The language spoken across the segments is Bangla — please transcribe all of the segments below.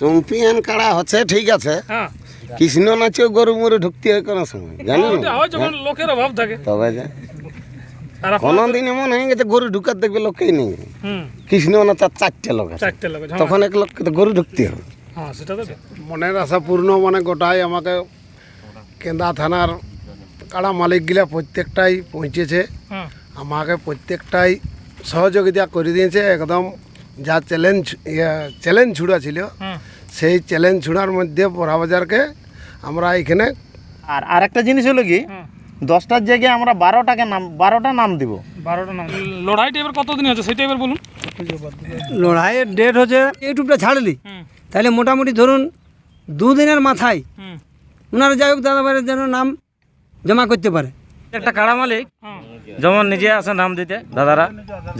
চম্পিয়ান কাড়া হচ্ছে ঠিক আছে। হ্যাঁ। কৃষ্ণ নাচেও গরু মরু ঢুকতে হয় কোনো সময় জানি যখন লোকের অভাব থাকে। তবে যে আর এখন এমন হয়ে গেছে গরু ঢুকার দেখবে লোকেই নেই। কৃষ্ণ না তার চারটে লোক চারটে লোক তখন এক লোককে তো গরু ঢুকতে হবে। হ্যাঁ। সেটা তো মনের আশা পূর্ণ মানে গোটাই আমাকে। কেন্দা থানার কাড়া মালিকগুলা প্রত্যেকটাই পৌঁছেছে। হ্যাঁ। আমাকে প্রত্যেকটাই সহযোগিতা করে দিয়েছে একদম যা চ্যালেঞ্জ চ্যালেঞ্জ ছুড়া ছিল সেই চ্যালেঞ্জ ছুড়ার মধ্যে বড়াবাজারকে আমরা এখানে আর আরেকটা জিনিস হলো কি দশটার জায়গায় আমরা বারোটাকে নাম বারোটা নাম দিব। বারোটা নাম। লড়াইটা এবার কতদিন আছে সেটা এবার বলুন? লড়াইয়ের ডেট হচ্ছে ইউটিউবটা ছাড়লি তাহলে মোটামুটি ধরুন দুদিনের মাথায় ওনারা যাই হোক দাদাভাইয়ের যেন নাম জমা করতে পারে। একটা কাড়া মালিক। যেমন নিজে আসে নাম দিতে দাদারা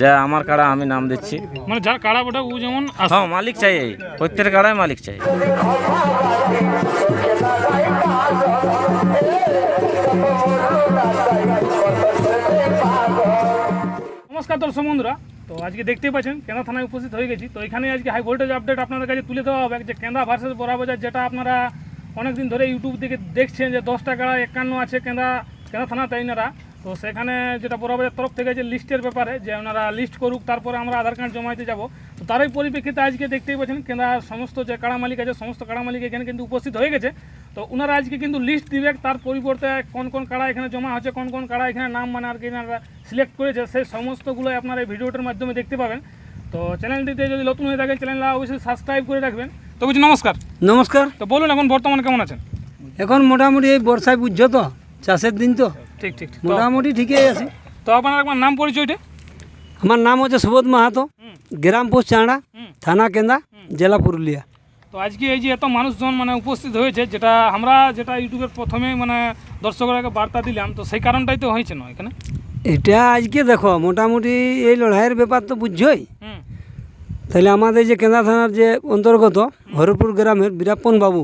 যে আমার কাড়া আমি নাম দিচ্ছি। মানে যার কাড়া ওটা ও যেমন হ্যাঁ মালিক চাই এই। প্রত্যেক কাড়ায় মালিক চাই। নমস্কার দর্শক বন্ধুরা তো আজকে দেখতেই পাচ্ছেন কেন্দা থানায় উপস্থিত হয়ে গেছি। তো এখানে আজকে হাই ভোল্টেজ আপডেট আপনাদের কাছে তুলে দেওয়া হবে যে কেন্দা ভার্সেস বড়াবাজার যেটা আপনারা অনেকদিন ধরে ইউটিউব থেকে দেখছেন যে দশ টাকা একান্ন আছে কেন্দা কেন্দা থানা তাইনারা। তো সেখানে যেটা বড়াবাজার তরফ থেকে যে লিস্টের ব্যাপারে যে ওনারা লিস্ট করুক তারপরে আমরা আধার কার্ড জমাইতে যাব। তো তারই পরিপ্রেক্ষিতে আজকে দেখতেই পাচ্ছেন কেন্দা সমস্ত যে কাড়া মালিক আছে সমস্ত কাড়া মালিক এখানে কিন্তু উপস্থিত হয়ে গেছে। তো ওনারা আজকে কিন্তু লিস্ট দিবে তার পরিবর্তে কোন কোন কাড়া এখানে জমা হচ্ছে কোন কোন কাড়া এখানে নাম মানে আর কি এনারা সিলেক্ট করেছে সেই সমস্তগুলো আপনারা এই ভিডিওটার মাধ্যমে দেখতে পাবেন। তো চ্যানেলটিতে যদি নতুন হয়ে থাকেন চ্যানেলটা অবশ্যই সাবস্ক্রাইব করে রাখবেন। তো বলছি নমস্কার। নমস্কার। তো বলুন এখন বর্তমানে কেমন আছেন? এখন মোটামুটি এই বর্ষায় বুঝছ তো? চাষের দিন তো। ঠিক ঠিক। মোটামুটি ঠিকই আছে। তো আপনার একবার নাম পরিচয়টা আমার নাম হচ্ছে সুবোধ মাহাতো গ্রাম পোস্ট চাঁড়া থানা কেন্দা জেলা পুরুলিয়া। তো আজকে এই যে এত মানুষজন মানে উপস্থিত হয়েছে যেটা আমরা যেটা ইউটিউবের প্রথমে মানে দর্শকরাকে বার্তা দিলাম তো সেই কারণটাই তো হয়েছে না এখানে? এটা আজকে দেখো মোটামুটি এই লড়াইয়ের ব্যাপার তো বুঝছোই। তাহলে আমাদের যে কেন্দা থানার যে অন্তর্গত হরপুর গ্রামের বীরাপ্পন বাবু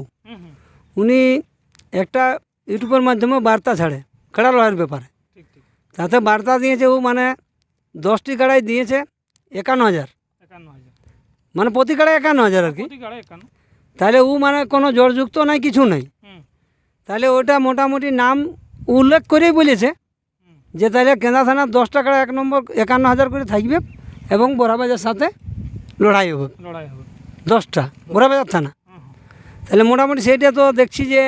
উনি একটা ইউটিউবের মাধ্যমে বার্তা ছাড়ে কাড়া লড়াইয়ের ব্যাপারে। তাতে বার্তা দিয়েছে ও মানে দশটি কাড়াই দিয়েছে একান্ন হাজার। মানে প্রতি কাড়াই একান্ন হাজার আর কি। তাহলে ও মানে কোনো জোরযুক্ত নাই কিছু নাই। তাহলে ওটা মোটামুটি নাম উল্লেখ করেই বলেছে যে তাহলে কেন্দ্রা থানার দশটা কাড়া এক নম্বর একান্ন হাজার করে থাকবে এবং বড়াবাজার সাথে লড়াই হবে। লড়াই হবে। দশটা বড়াবাজার থানা। তাহলে মোটামুটি সেইটা তো দেখছি যে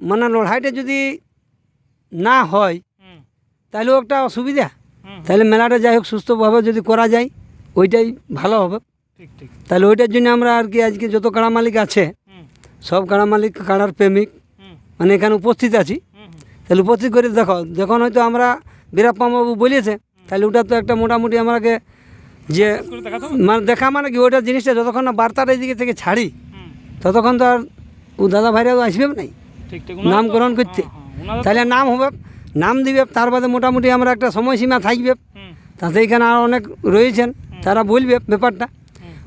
মানে লড়াইটা যদি না হয় হুম। তাহলেও একটা অসুবিধা। তাহলে মেলাটা যাই হোক সুস্থভাবে যদি করা যায় ওইটাই ভালো হবে। ঠিক ঠিক। তাহলে ওইটার জন্য আমরা আর কি আজকে যত কাড়া মালিক আছে সব কাড়া মালিক কাড়ার প্রেমিক মানে এখানে উপস্থিত আছি। তাহলে উপস্থিত করে দেখো যখন হয়তো আমরা বীরাপ্পা বাবু বলেছে তাহলে ওটা তো একটা মোটামুটি আমাকে যে মানে দেখা মানে কি ওইটা জিনিসটা যতক্ষণ না বার্তাটা এদিকে থেকে ছাড়ি ততক্ষণ তো আর ও দাদা ভাইরা আসবে নাই। নামকরণ করতে তাহলে নাম হবে নাম দিবে তার বাদে মোটামুটি আমরা একটা সময়সীমা থাকবে। তাতে এখানে আর অনেক রয়েছেন তারা বলবে ব্যাপারটা।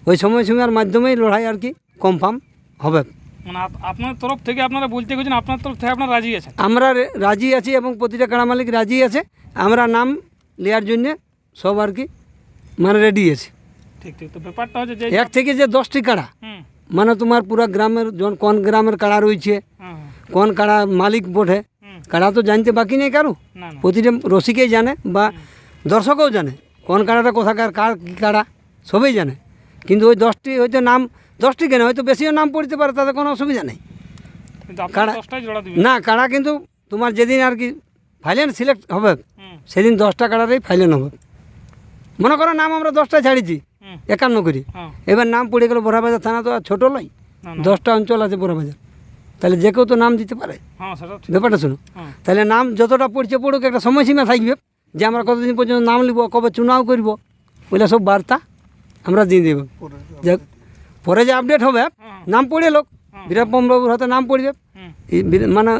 ওই সময়সীমার মাধ্যমেই লড়াই আর কি কনফার্ম হবে। মানে আপনার তরফ থেকে আপনারা বলতে গেছেন আপনার তরফ থেকে আপনারা রাজি আছেন? আমরা রাজি আছি এবং প্রতিটা কাড়া মালিক রাজি আছে। আমরা নাম নেওয়ার জন্যে সব আর কি মানে রেডি আছে। ঠিক ঠিক। তো ব্যাপারটা হচ্ছে এক থেকে যে দশটি কাড়া মানে তোমার পুরা গ্রামের কোন গ্রামের কাড়া রয়েছে হ্যাঁ হ্যাঁ। কোন কাড়া মালিক বটে? কাড়া তো জানতে বাকি নেই কারও? প্রতিটা রসিকেই জানে বা দর্শকও জানে। কোন কাড়াটা কোথাকার কার কী কাড়া সবই জানে। কিন্তু ওই দশটি হয়তো নাম দশটি কেন? হয়তো বেশিও নাম পড়তে পারে তাতে কোনো অসুবিধা নেই। কাড়া- না কাড়া কিন্তু তোমার যেদিন আর কি ফাইলেন সিলেক্ট হবে সেদিন দশটা কাড়ারই ফাইলেন হবে। মনে করো নাম আমরা দশটা ছাড়িছি একান্ন করি। হ্যাঁ। এবার নাম পড়ে গেল বড়াবাজার থানা তো আর ছোটো নয়। দশটা অঞ্চল আছে বড়াবাজার। তাহলে যে কেউ তো নাম দিতে পারে। হ্যাঁ ব্যাপারটা শুনো। হ্যাঁ। তাহলে নাম যতটা পড়ছে পড়ুক একটা সময়সীমা থাকবে যে আমরা কতদিন পর্যন্ত নাম লিব কবে চুনাও করব ওইটা সব বার্তা আমরা দিয়ে দেব। যে পরে যে আপডেট হবে নাম পড়ে লোক। বীরাপ্পম বাবুর হাতে নাম পড়বে। মানে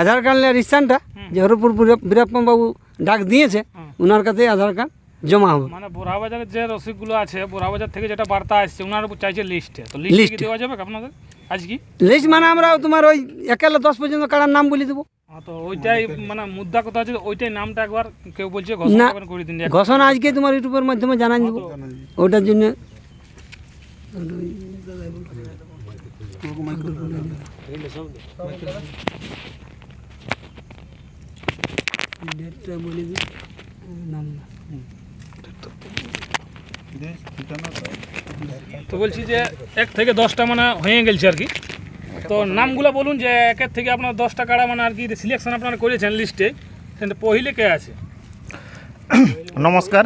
আধার কার্ডের স্থানটা যে হরপুর বীরাপ্পম বাবু ডাক দিয়েছে ওনার কাছে আধার কার্ড। জমা হবে। মানে বোরাবাজারের যে রসিকগুলো আছে বোরাবাজার থেকে যেটা বার্তা আসছে ওনার উপর চাইছে লিস্টে তো লিস্ট দেওয়া যাবে আপনাদের? আজ কি? লিস্ট মানে আমরা তোমার ওই একালে দশ পর্যন্ত কাড়ার নাম বলে দেবো। তো ওইটাই মানে মুদ্রা কথা আছে ওইটাই নামটা একবার কেউ বলছে ঘোষণা। করে দিন। যে ঘোষণা আজকে তোমার ইউটিউবের মাধ্যমে জানাই দেবো। ওটার জন্য ডেটটা বলে দিই। নাম না। তো বলছি যে এক থেকে দশটা মানে হয়ে গেছে আর কি। তো নামগুলো বলুন যে একের থেকে আপনার দশটা কাড়া মানে আর কি সিলেকশন আপনারা করেছেন লিস্টে সেটা পहिले কে আছে? নমস্কার।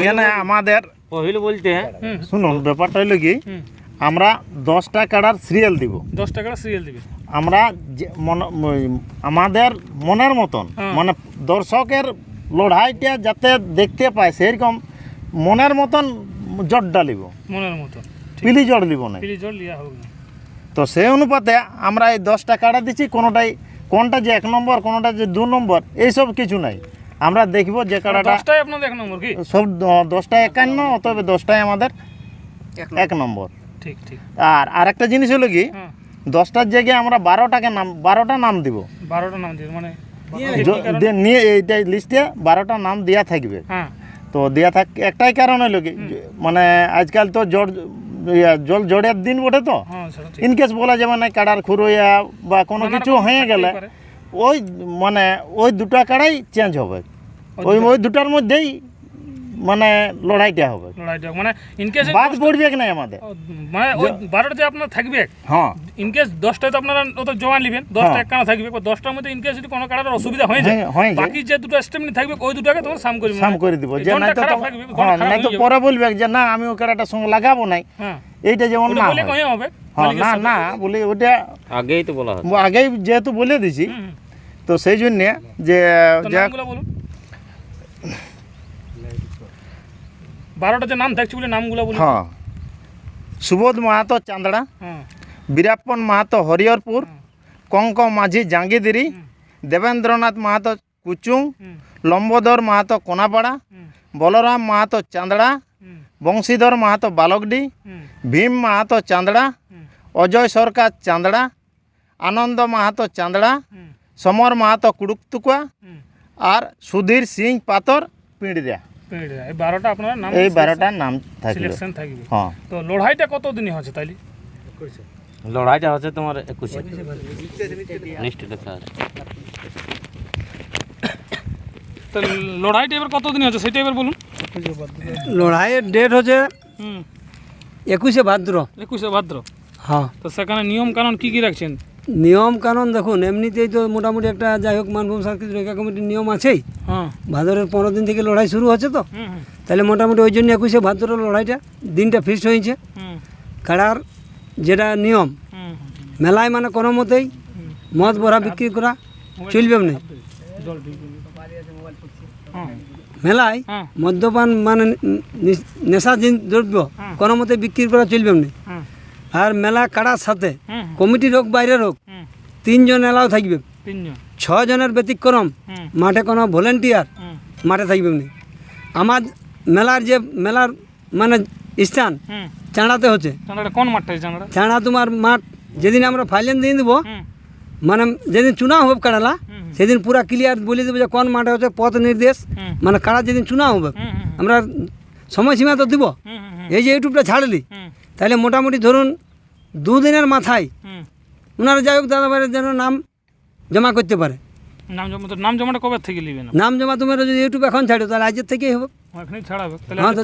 এখানে। আমাদের পহিল বলতে শুনুন ব্যাপারটা হলো কি আমরা দশটা কাড়ার সিরিয়াল দিব। দশটা কাড়া সিরিয়াল দিবে। আমরা যে মন- আমাদের মনের মতন মানে দর্শকের লড়াইটা যাতে দেখতে পায় সেরকম মনের মতন জট ডালিব মনের মতো পিলি জট দিব না। পিলি জল লিয়া হোক না। তো সেই অনুপাতে আমরা এই দশটা কাড়া দিচ্ছি কোনোটাই কোনটা যে এক নম্বর কোনোটা যে দু নম্বর এইসব কিছু নাই। আমরা দেখব যে কাড়াটা দশটাই আপনাদের এক নম্বর কি? সব দশটা একান্ন অতএব দশটাই আমাদের এক নম্বর। ঠিক ঠিক। আর আরেকটা জিনিস হলো কি হ্যাঁ। দশটার জায়গায় আমরা বারোটাকে নাম বারোটা নাম দিব। বারোটা নাম দিয়ে মানে নিয়ে এইটাই লিস্টে বারোটা নাম দেওয়া থাকবে। হ্যাঁ। তো দেওয়া থাক একটাই কারণ হলো কি মানে আজকাল তো জ্বর ইয়া, জল জড়ের দিন বটে তো। হ্যাঁ ইনকেস বলা যাবে না কাড়ার খুরোয়া বা কোনো কিছু হয়ে গেলে ওই মানে ওই দুটা কাড়াই চেঞ্জ হবে। ওই ওই দুটার মধ্যেই মানে লড়াইটা হবে। লড়াইটা মানে ইনকেস বাদ পড়বে কি নাই আমাদের? মানে ওই বারোটা যে আপনার থাকবে? হ্যাঁ। ইনকেস দশটায় তো আপনারা অত জমা নেবেন দশটা হ্যাঁ। এক কানা থাকবে দশটার মধ্যে ইনকেস যদি কোনো কাটার অসুবিধা হয়ে যায় হয়ে-। বাকি যে দুটো স্টেমনি থাকবে ওই দুটাকে তোমার সাম করে সাম করে দিব। যে নাই তো হ্যাঁ ঘণ্টা তো পরে বলবে যে না আমি ও কাড়াটার সঙ্গে লাগাবো নাই। হ্যাঁ। এইটা যেমন না বলে। কয়ে হবে? না না বলি ওটা আগেই তো বলা হয় আগেই যেহেতু বলে দিছি। তো সেই জন্যে যে যা বলুন। বারোটা যে নাম থাকছে বলে নামগুলো বলুন। হ্যাঁ। সুবোধ মাহাতো চান্দড়া হ্যাঁ। বীরাপ্পন মাহাতো হরিহরপুর কঙ্ক মাঝি জাঙ্গিদিরি দেবেন্দ্রনাথ মাহাতো কুচুং হুম। লম্বোদর মাহাতো কোনাপাড়া বলরাম মাহাতো চান্দড়া বংশীধর মাহাতো বালকডি ভীম মাহাতো চান্দড়া অজয় সরকার চান্দড়া আনন্দ মাহাতো চান্দড়া সমর মাহাতো কুড়ুকতুকুয়া আর সুধীর সিং পাতর পিঁড়িয়া পেড়ে, এই বারোটা আপনার নাম এই বারোটার নাম সিলেকশন থাকবে। হ্যাঁ। তো লড়াইটা কত দিনে হচ্ছে তাইলে? লড়াইটা হচ্ছে তোমার একুশে। নিশ্চয় দেখা আছে। তো লড়াইটা এবার কত দিনে হচ্ছে সেটা এবার বলুন। লড়াইয়ের ডেট হচ্ছে হুম। একুশে ভাদ্র। একুশে ভাদ্র। হ্যাঁ। তো সেখানে নিয়ম কানুন কি কি রাখছেন? নিয়ম কানুন দেখুন এমনিতেই তো মোটামুটি একটা যাই হোক মানভূম সাংস্কৃতিক রক্ষা কমিটির নিয়ম আছেই। হ্যাঁ। ভাদরের পনেরো দিন থেকে লড়াই শুরু হচ্ছে তো। তাহলে মোটামুটি ওই জন্য একুশে ভাদ্র লড়াইটা দিনটা ফিক্সড হয়েছে। কাড়ার যেটা নিয়ম মেলায় মানে কোনো মতেই মদ ভরা বিক্রি করা চলবে না। হ্যাঁ। মেলায় হ্যাঁ। মদ্যপান মানে নেশা দ্রব্য কোনো মতে বিক্রি করা চলবে না। আর মেলা কাড়ার সাথে কমিটির হোক বাইরের হোক তিনজন এলাও থাকবে। ছজনের ব্যতিক্রম মাঠে কোনো ভলেন্টিয়ার মাঠে থাকবে না আমার মেলার যে মেলার মানে স্থান চাঁড়াতে হচ্ছে। চাঁদাটা কোন মাঠটা চাঁড়া তোমার মাঠ যেদিন আমরা ফাইলেন দিয়ে দেবো মানে যেদিন চুনাও হবে কাড়ালা সেদিন পুরা ক্লিয়ার বলে দেবো যে কোন মাঠে হচ্ছে পথ নির্দেশ মানে কাড়া যেদিন চুনা হবে। আমরা সময়সীমা তো দিব। এই যে ইউটিউবটা ছাড়লি তাহলে মোটামুটি ধরুন দুদিনের মাথায় ওনারা যাই হোক দাদা ভাইয়ের যেন নাম জমা করতে পারে। নাম জমা তো নাম জমাটা কবে থেকে নিবে নাম জমা তুমি যদি ইউটিউব এখন ছাড়ো তাহলে আজের থেকেই হবে। হ্যাঁ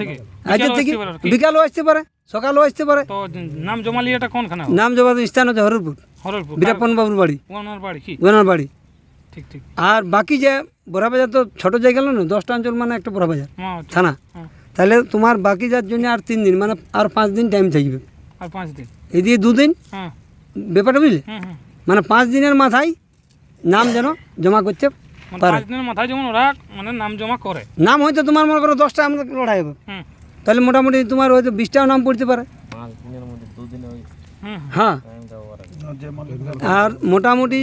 আজের থেকে? বিকেলেও আসতে পারে সকালও আসতে পারে। নাম জমা কোনখানে নাম জমা তো স্থান হচ্ছে হররপুর হরলপুর। বীরাপ্পন বাবুর বাড়ি। ওনার বাড়ি কি? ওনার বাড়ি। ঠিক ঠিক। আর বাকি যে বড়াবাজার তো ছোটো জায়গা না দশটা অঞ্চল মানে একটা বড়াবাজার। হ্যাঁ থানা। হ্যাঁ। তাহলে তোমার বাকি যার জন্য আর তিন দিন মানে আর পাঁচ দিন টাইম থাকবে। আর পাঁচ দিন। এই দিয়ে দুদিন হ্যাঁ। ব্যাপারটা বুঝলে? মানে পাঁচ দিনের মাথায় নাম যেন জমা করতে মানে পারে। পাঁচ দিনের মাথায় যেমন ওরা মানে নাম জমা করে। নাম হয়তো তোমার মনে করো দশটা আমাদের লড়াই হবে। তাহলে মোটামুটি তোমার হয়তো বিশটাও নাম পড়তে পারে। হ্যাঁ। আর মোটামুটি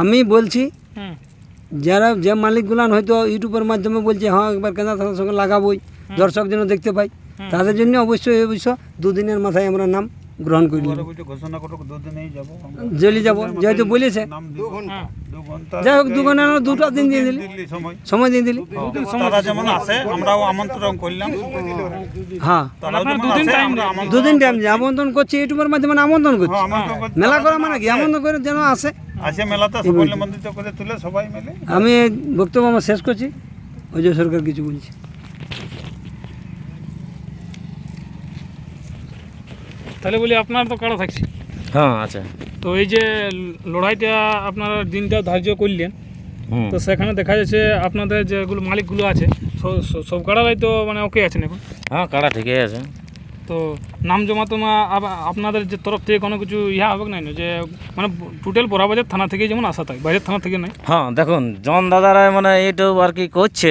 আমি বলছি যারা যে মালিকগুলান হয়তো ইউটিউবের মাধ্যমে বলছে হ্যাঁ একবার কেনা থানার সঙ্গে লাগাবোই। দর্শক যেন দেখতে পাই। তাদের জন্য অবশ্যই অবশ্য দুদিনের মাথায় আমরা নাম গ্রহণ করি। নেব ঘোষণা করো দুদিনেই যাব। জেলে যাব যেহেতু বলেছে। হ্যাঁ যাই হোক দু ঘণ্টা না দুটো দিন দিয়ে দিলি। সময়। সময় দিয়ে দিলি। হ্যাঁ যেমন দুদিন টাইম যে আমন্ত্রণ করছি। ইউটিউবের মাধ্যমে আমন্ত্রণ করছি। হ্যাঁ, আমন্ত্রণ করছি। মেলা করা মানে কি? আমন্ত্রণ করে যেন আসে। আমি বক্তব্য আমার শেষ করছি। অজয় সরকার কিছু বলছি। তাহলে বলি আপনার তো কাড়া থাকছে। হ্যাঁ আচ্ছা তো এই যে লড়াইটা আপনারা দিনটা ধার্য করলেন তো সেখানে দেখা যাচ্ছে আপনাদের যেগুলো মালিকগুলো আছে সব- কাড়ারাই তো মানে ওকে আছেন এখন? হ্যাঁ কাড়া ঠিকই আছে। তো নাম জমা তোমা আপনাদের যে তরফ থেকে কোনো কিছু ইহা হবে না? যে মানে টোটাল বড়াবাজার থানা থেকে যেমন আসা থাকে বাইরের থানা থেকে নাই? হ্যাঁ দেখুন জন দাদারা মানে ইউটিউব আর কি করছে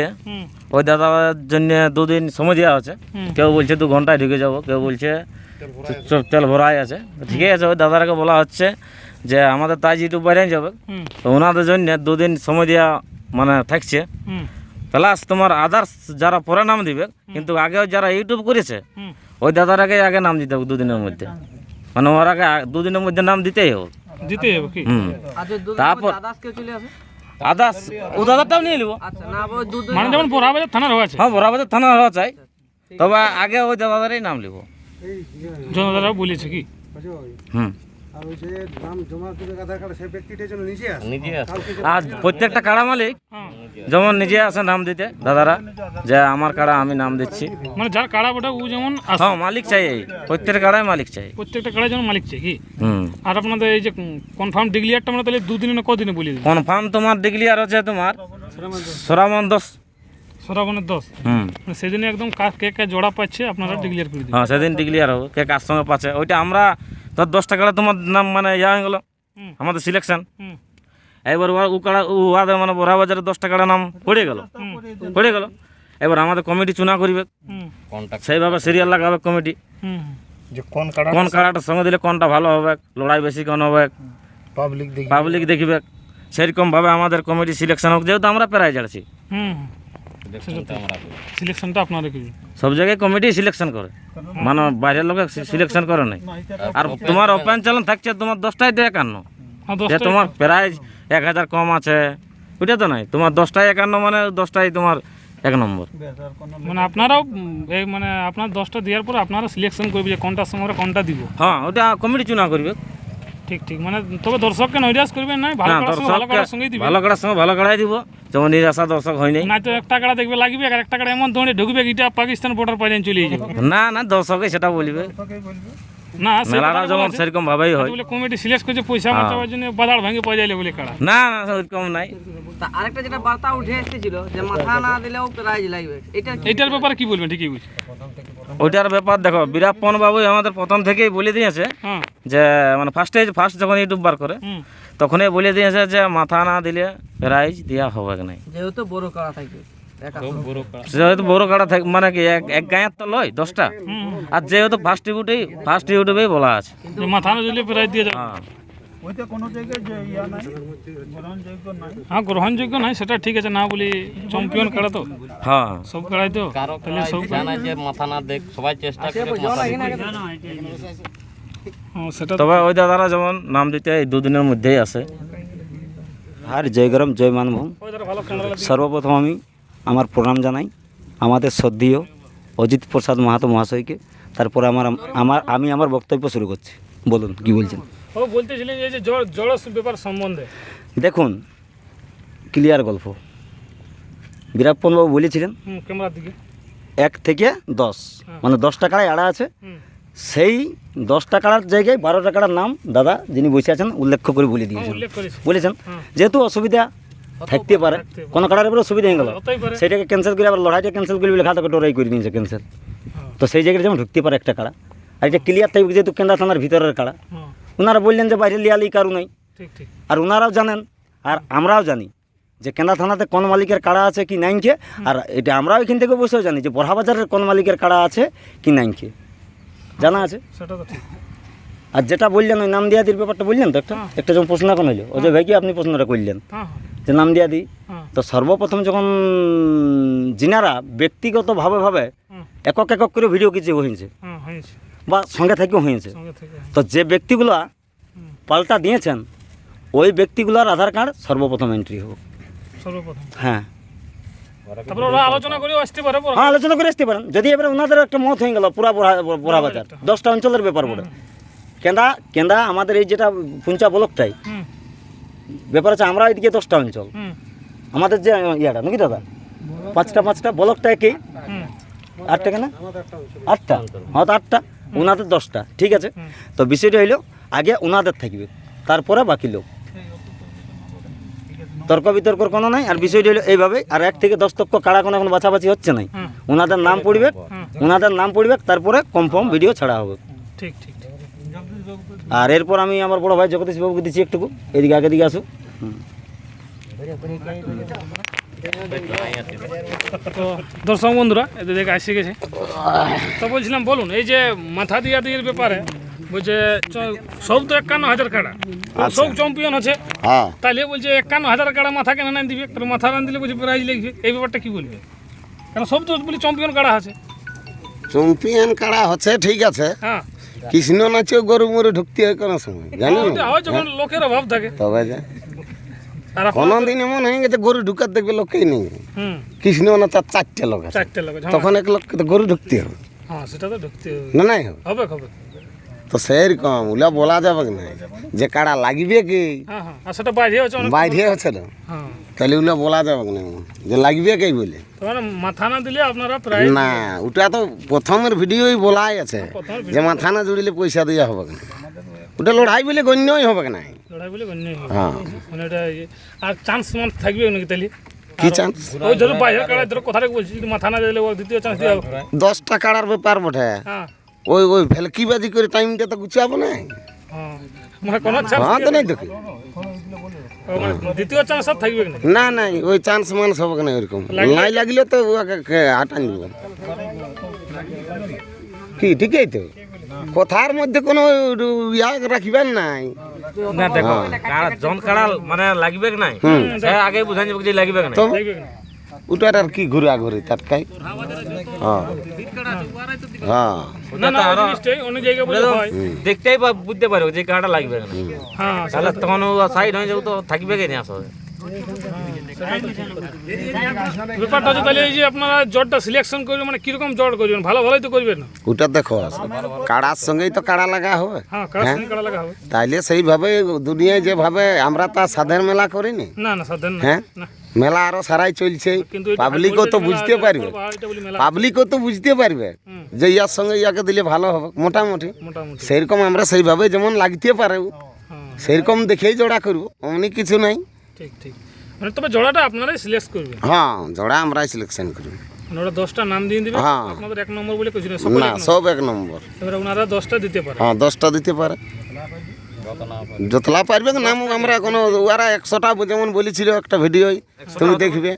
ওই দাদার জন্য দুদিন সময় দেওয়া আছে কেউ বলছে দু ঘন্টায় ঢুকে যাব কেউ বলছে চুপ তেল ভরাই আছে। ঠিকই আছে ওই দাদারাকে বলা হচ্ছে যে আমাদের তাজ ইউটিউব বাইরে যাবে তো ওনাদের জন্য দুদিন সময় দেওয়া মানে থাকছে। প্লাস তোমার আদার্স যারা পরে নাম দিবে কিন্তু আগে যারা ইউটিউব করেছে হুম। ওই দাদারাকে আগে নাম দিতে হবে দুদিনের মধ্যে। মানে ওর আগে দুদিনের মধ্যে নাম দিতেই হবে। দিতে হবে কি? হুম। তারপর আদার্স ও দাদাটাও নিয়ে নেব। মানে যেমন বড়াবাজার থানার হওয়া হ্যাঁ বরাবর থানা হওয়া চাই। তবে আগে ওই দাদারই নাম লিখব জনতারাও বলেছে কি? হুম। আর প্রত্যেকটা কাড়া মালিক হ্যাঁ। যেমন নিজে আসে নাম দিতে দাদারা যে আমার কাড়া আমি নাম দিচ্ছি। মানে যার কাড়া ওটা ও যেমন হ্যাঁ মালিক চাই প্রত্যেকটা কাড়াই মালিক চাই। প্রত্যেকটা যেমন মালিক চাই কি? হুম। আর আপনাদের এই যে কনফার্ম ডিগ্লিয়ারটা মানে তাহলে দুদিনে না কদিনে বলে কনফার্ম তোমার ডিগ্লিয়ার আছে তোমার সরামন দশ সরাবনের দশ হুম। মানে সেদিনে একদম কা- কে কে জোড়া পাচ্ছে আপনারা ডিক্লিয়ার করে দিন। হ্যাঁ সেদিন ডিক্লিয়ার হবে। কে কার সঙ্গে পাচ্ছে ওইটা আমরা ধর দশ টাকা তোমার নাম মানে ইয়া হয়ে গেলো। আমাদের সিলেকশন এবার ও কাড়া ও ওদের মানে বড়া বাজারে দশ টাকাটা নাম পড়ে গেল। পড়ে গেল। এবার আমাদের কমিটি চুনা করবে। সেইভাবে সিরিয়াল লাগাবে কমিটি যে কোন কাড়া কোন কাড়াটার সঙ্গে দিলে কোনটা ভালো হবে লড়াই বেশি কোন হবে। পাবলিক পাবলিক দেখবে। সেরকমভাবে আমাদের কমিটি সিলেকশন হোক যেহেতু আমরা প্রায় যাচ্ছি হুম। সিলেকশনটা আপনারা কি সব জায়গায় কমিটি সিলেকশন করে। মানে বাইরের লোক সিলেকশন করে নাই। আর তোমার ওপেন চ্যালেঞ্জ থাকছে তোমার দশটায় দিয়ে একান্ন। হ্যাঁ যে তোমার প্রাইজ এক হাজার কম আছে ওইটা তো নাই। তোমার দশটায় একান্ন মানে দশটায় তোমার এক নম্বর। মানে আপনারাও এই মানে আপনার দশটা দেওয়ার পর আপনারা সিলেকশন করবে যে কোনটার সময় কোনটা দিব। হ্যাঁ ওটা কমিটি চুনা করবে। ঠিক ঠিক। মানে তবে দর্শককে নৈরাশ করবেন না ভালো করার সঙ্গে ভালো করার কাড়ার সঙ্গেই দিবেন ভালো করার সঙ্গে ভালো কাড়াই দিব যেমন নিরাশা দর্শক হয় নাই। না তো একটা কাড়া দেখবে লাগবে আর একটা কাড়া এমন দৌড়ে ঢুকবে এটা পাকিস্তান বর্ডার পাইলেন চলে যাবে। না না দর্শকে সেটা বলবে। না মেলাটা যেমন সেরকম ভাবেই হয়। বলে কমিটি সিলেক্ট করছে পয়সা বাঁচাবার জন্য বাজার ভেঙে পাওয়া যাইলে বলে কাড়া না না ওইরকম নাই। তা আরেকটা যেটা বার্তা উঠে এসেছিল যে মাথা না দিলেও প্রাইজ লাগবে। এটা কি? এইটার ব্যাপারে কি বলবেন? ঠিকই বুঝছি ওইটার ব্যাপার দেখো বীরাপ্পন বাবু আমাদের প্রথম থেকেই বলে দিয়েছে হ্যাঁ। যে মানে ফার্স্টে ফার্স্ট যখন ইউটিউব বার করে তখনই বলে দিয়েছে যে মাথা না দিলে প্রাইজ দেওয়া হবে না যেহেতু বড় কাড়া থাকবে যেহেতু বড় কাটা থাক মানে কি এক এক গাঁয়ের তো লয় দশটা। আর যেহেতু ফার্স্ট ইউটিউবেই ফার্স্ট ইউটিউবেই বলা আছে। মাথা দিয়ে যাবে হ্যাঁ। ইয়া নাই গ্রহণযোগ্য নাই। হ্যাঁ গ্রহণযোগ্য নয় সেটা ঠিক আছে না বলি চ্যাম্পিয়ন কাড়া তো। হ্যাঁ। সব কাড়াই তো। তাহলে সব যে মাথা না দেখ সবাই চেষ্টা করে হ্যাঁ, তবে ওই দাদারা যেমন নাম দিতে এই দুদিনের মধ্যেই আসে আর জয়গ্রাম জয় মানভূম ভালো ক্যামেরা সর্বপ্রথম আমি আমার প্রণাম জানাই। আমাদের শ্রদ্ধেয় অজিত প্রসাদ মাহাতো মহাশয়কে। তারপরে আমার আমার আমি আমার বক্তব্য শুরু করছি। বলুন কি বলছেন? ও বলতেছিলেন যে জড় ব্যাপার সম্বন্ধে। দেখুন ক্লিয়ার গল্প। বীরাপ্পনবাবু বলেছিলেন এক থেকে দশ। মানে দশ টাকায় আড়া আছে। সেই দশ টাকার জায়গায় বারো টাকার নাম দাদা যিনি বসে আছেন উল্লেখ করে বলে হ্যাঁ, দিয়েছেন উল্লেখ বলেছেন যেহেতু অসুবিধা থাকতে পারে। কোনো কাটার এবার সুবিধা হয়ে গেল। সেটাকে ক্যান্সেল করে আবার লড়াইটা ক্যান্সেল করে লেখা থেকে টোরাই করে দিয়েছে ক্যান্সেল তো সেই জায়গায় যেমন ঢুকতে পারে একটা কাড়া। আর এটা ক্লিয়ার থাকবে যেহেতু কেন্দ্রা থানার ভিতরের কাড়া। হ্যাঁ। ওনারা বললেন যে বাইরে লিয়ালি কারু নাই। আর ওনারাও জানেন আর আমরাও জানি যে কেন্দ্রা থানাতে কোন মালিকের কাড়া আছে কি নাইনকে আর এটা আমরাও এখান থেকে বসেও জানি যে বড়াবাজারের কোন মালিকের কাড়া আছে কি নাইনকে জানা আছে? আর যেটা বললেন ওই নাম দিয়া দির ব্যাপারটা বললেন তো একটা? একটা যখন প্রশ্ন এখন হইল। অজয় ভাইকে আপনি প্রশ্নটা করলেন? হ্যাঁ। যে নাম দিয়া দিই তো সর্বপ্রথম যখন জিনারা ব্যক্তিগতভাবে ভাবে। একক একক করে ভিডিও কিছু হয়েছে হ্যাঁ বা সঙ্গে থেকেও হয়েছে তো যে ব্যক্তিগুলা পাল্টা দিয়েছেন ওই ব্যক্তিগুলার আধার কার্ড সর্বপ্রথম এন্ট্রি হোক। হ্যাঁ। পারে পরে। হ্যাঁ আলোচনা করে আসতে পারেন। যদি এবারে ওনাদের একটা মত হয়ে গেল পুরা বড়া বাজার। দশটা অঞ্চলের ব্যাপার বলে কেন্দা কেন্দা আমাদের এই যেটা পুঞ্চা ব্লকটাই ব্যাপার আছে আমরা এদিকে দশটা অঞ্চল। আমাদের যে ইয়াটা নাকি দাদা? পাঁচটা পাঁচটা ব্লকটা একই? আটটা কেন? আটটা? হ্যাঁ তো আটটা। ওনাদের দশটা ঠিক আছে? তো বিষয়টা হইল আগে ওনাদের থাকবে তারপরে বাকি লোক। তর্ক বিতর্কর কোনো নাই আর বিষয়টা হলো এইভাবে আর এক থেকে দশ তক্ক কাড়া কোনো এখন বাছাবাছি হচ্ছে নাই। ওনাদের নাম পড়বে ওনাদের নাম পড়বে তারপরে কনফার্ম ভিডিও ছাড়া হবে। ঠিক ঠিক। আর এরপর আমি আমার বড় ভাই জগদীশ বাবুকে দিচ্ছি একটু এদিকে আগে দিকে আসুক তো দর্শক বন্ধুরা এদের দেখে আসে গেছে। তো বলছিলাম বলুন এই যে মাথা দিয়া দিয়ের ব্যাপারে বলছে চ- সব তো একান্ন হাজার কাড়া। সব চ্যাম্পিয়ন আছে। হ্যাঁ। তাহলে বলছে একান্ন হাজার কাড়া মাথা কেন না দিবে? কারণ মাথা রান দিলে বলছে প্রাইজ লিখবে এই ব্যাপারটা কি বলবে? কারণ সব তো বলি চ্যাম্পিয়ন কাড়া আছে। চম্পিয়ান কাড়া হচ্ছে ঠিক আছে। হ্যাঁ। কৃষ্ণ নাচেও গরু মরে ঢুকতে হয় কোনো সময় জানো হয় লোকের অভাব থাকে। তবে যে আর এখন কোনো দিন এমন হয়ে গেছে গরু ঢুকার দেখবে লোকেই নেই। কৃষ্ণ না তার চারটে লোক। তখন এক লোককে তো গরু ঢুকতে হবে। হ্যাঁ সেটা তো ঢুকতে হবে। না নাই হবে। হবে হবে। তো সেইরকম ওলা বলা যাবে কি না যে কাড়া লাগবে কি? হ্যাঁ হ্যাঁ আর সেটা বাইরে হচ্ছে না? হ্যাঁ। তাহলে ওগুলো বলা যাবে কি না যে লাগবে কে বলে? মানে মাথা না দিলে আপনারা প্রাইজ না ওটা তো প্রথমের ভিডিওই বলাই আছে। যে মাথা না জুড়িলে পয়সা দেওয়া হবে না ওটা লড়াই বলে গণ্যই হবে না লড়াই বলে গণ্য হবে। হ্যাঁ। মানে আর চান্স মান থাকবে নাকি তাহলে? কি চান্স ওই ধরো বাইরে কাড়া ধরো কথাটা বলছি মাথা না দিলে দ্বিতীয় চান্স হবে। দশটা কাড়ার ব্যাপার বটে। হ্যাঁ। ওই ওই ভেলকিবাজি করে টাইমটা তো গুছাবো না হ্যাঁ মানে হ্যাঁ তো নাই দেখি মানে দ্বিতীয় চান্স আর থাকবে না না ওই চান্স মান্স হবে না ওইরকম নাই লাগলে তো হাঁটান দিব কি ঠিকই তো? কথার মধ্যে কোনো ইয়া রাখিবেন নাই। না দেখো জন কাড়া মানে লাগবে কি নাই? আগে বুঝাই যাবে যে লাগবে না ওটার আর কি ঘুরা ঘুরি তাটকাই হ্যাঁ। হ্যাঁ। হয়। দেখতেই বা বুঝতে পারবে যে কাড়াটা লাগবে হ্যাঁ তাহলে তখন সাইড হয়ে যাবে তো থাকবে কি না আসলে? ব্যাপারটা হচ্ছে তাহলে এই যে আপনারা জটটা সিলেকশন করবেন মানে কীরকম জট করবেন? ভালো ভালোই তো করবেন না? ওটা দেখো কাড়ার সঙ্গেই তো কাড়া লাগা হবে। হ্যাঁ কার সঙ্গে কাড়া লাগা হবে। তাইলে সেইভাবে দুনিয়ায় যেভাবে আমরা তা সাধের মেলা করিনি? না না সাধারণ হ্যাঁ? মেলা আরও সারাই চলছে। পাবলিকও তো বুঝতে পারবে। পাবলিকও তো বুঝতে পারবে যে ইয়ার সঙ্গে ইয়াকে দিলে ভালো হবে মোটামুটি। সেরকম আমরা সেইভাবে যেমন লাগতে পারে হ্যাঁ। সেরকম দেখেই জোড়া করব অমনি কিছু নাই। ঠিক ঠিক। মানে তবে জোড়াটা আপনারাই সিলেক্ট করবেন হ্যাঁ জোড়া আমরাই সিলেকশন করব মানে দশটা নাম দিয়ে দিবে হ্যাঁ। আপনাদের এক নম্বর বলে কিছু না। সব এক নম্বর। এবারে ওনারা দশটা দিতে পারে। হ্যাঁ দশটা দিতে পারে। যতলা পারবে নাম আমরা কোনো ওরা একশোটা যেমন বলেছিল একটা ভিডিও তুমি দেখবে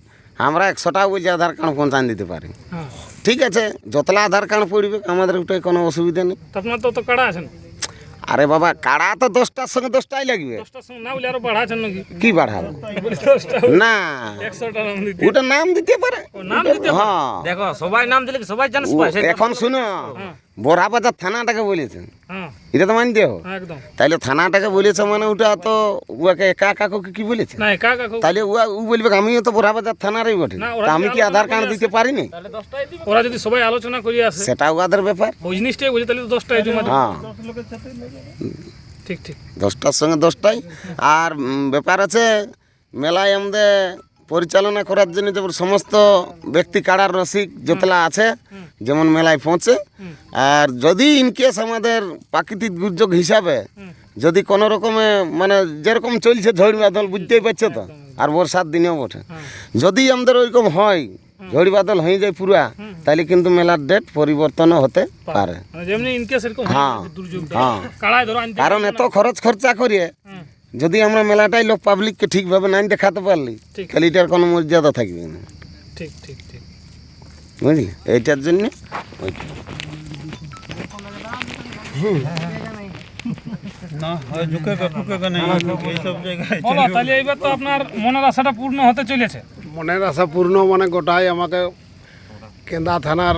আমরা একশোটা বলছি আধার কার্ড পৌঁছান দিতে পারি। হ্যাঁ। ঠিক আছে যতলা আধার কার্ড পড়বে আমাদের ওটাই কোনো অসুবিধা নেই। আপনার তো তো কাড়া আছেন? আরে বাবা কাড়া তো দশটার সঙ্গে দশটাই লাগবে। কি বাড়াবো না। একশোটা নাম দিতে। ওটা নাম দিতে পারে। নাম দিতে হ্যাঁ। দেখো সবাই নাম দিলে সবাই সে এখন শুনো। বড়া বাজার থানাটাকে বলেছেন। হ্যাঁ। এটা তো মানতে হবে। হ্যাঁ, একদম। তাইলে থানাটাকে বলেছে মানে ওটা তো উয়াকে একা একা কাউকে কি বলেছে? তাইলে উয়া ও বলবে আমিও তো বড়া বাজার থানারই বটে। তা আমি কি আধার কার্ড করে দিতে পারিনি ওরা যদি সবাই আলোচনা করিয়ে আসে। সেটা ওদের ব্যাপার। ওই জিনিসটাই বুঝে তাহলে তো দশটাই জমা দেবে। হ্যাঁ। ঠিক ঠিক। দশটার সঙ্গে দশটাই। আর ব্যাপার আছে মেলায় আমাদের পরিচালনা করার জন্য যেমন সমস্ত ব্যক্তি কাড়ার রসিক যতলা আছে যেমন মেলায় পৌঁছে। আর যদি ইনকেস আমাদের প্রাকৃতিক দুর্যোগ হিসাবে যদি কোনো রকমে মানে যেরকম চলছে ঝড় বাদল বুঝতেই পারছ তো? আর বর্ষার দিনেও বটে। যদি আমাদের ওইরকম হয় ঝড় বাদল হয়ে যায় পুরা তাহলে কিন্তু মেলার ডেট পরিবর্তন হতে পারে। মানে হ্যাঁ, হ্যাঁ। কারণ এত খরচ খরচা করিয়ে যদি আমরা মেলাটাই লোক পাবলিককে ঠিকভাবে নাই দেখাতে পারলি ঠিক। তাহলে এটার কোনো মর্যাদা থাকবে না। ঠিক ঠিক ঠিক। বুঝলি? এইটার জন্য হয় মনের আশাটা পূর্ণ হতে চলেছে। মনের আশা পূর্ণ মানে গোটাই আমাকে কেন্দা থানার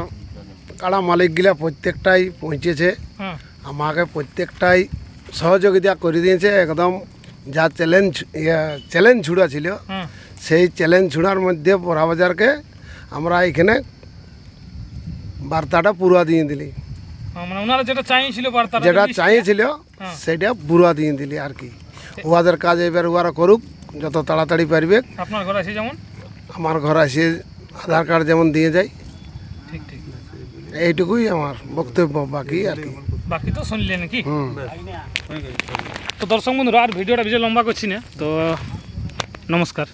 কাড়া মালিকগুলা প্রত্যেকটাই পৌঁছেছে। হ্যাঁ। আমাকে প্রত্যেকটাই সহযোগিতা করে দিয়েছে একদম যা চ্যালেঞ্জ চ্যালেঞ্জ ছুড়া ছিল সেই চ্যালেঞ্জ ছুড়ার মধ্যে বড়াবাজারকে আমরা এখানে বার্তাটা পুরা দিয়ে দিলি। হ্যাঁ, মানে যেটা চাইছিল হ্যাঁ। সেটা পুরা দিয়ে দিলি আর কি। ওদের কাজ এবার ওরা করুক যত তাড়াতাড়ি পারবে। আপনার ঘরে আছে যেমন? আমার ঘর আসে আধার কার্ড যেমন দিয়ে যায়। ঠিক ঠিক। এইটুকুই আমার বক্তব্য বাকি আর কি। বাকি তো শুনলেন হুম। তো দর্শক বন্ধুরা আর ভিডিওটা বেশি লম্বা করছি না তো নমস্কার।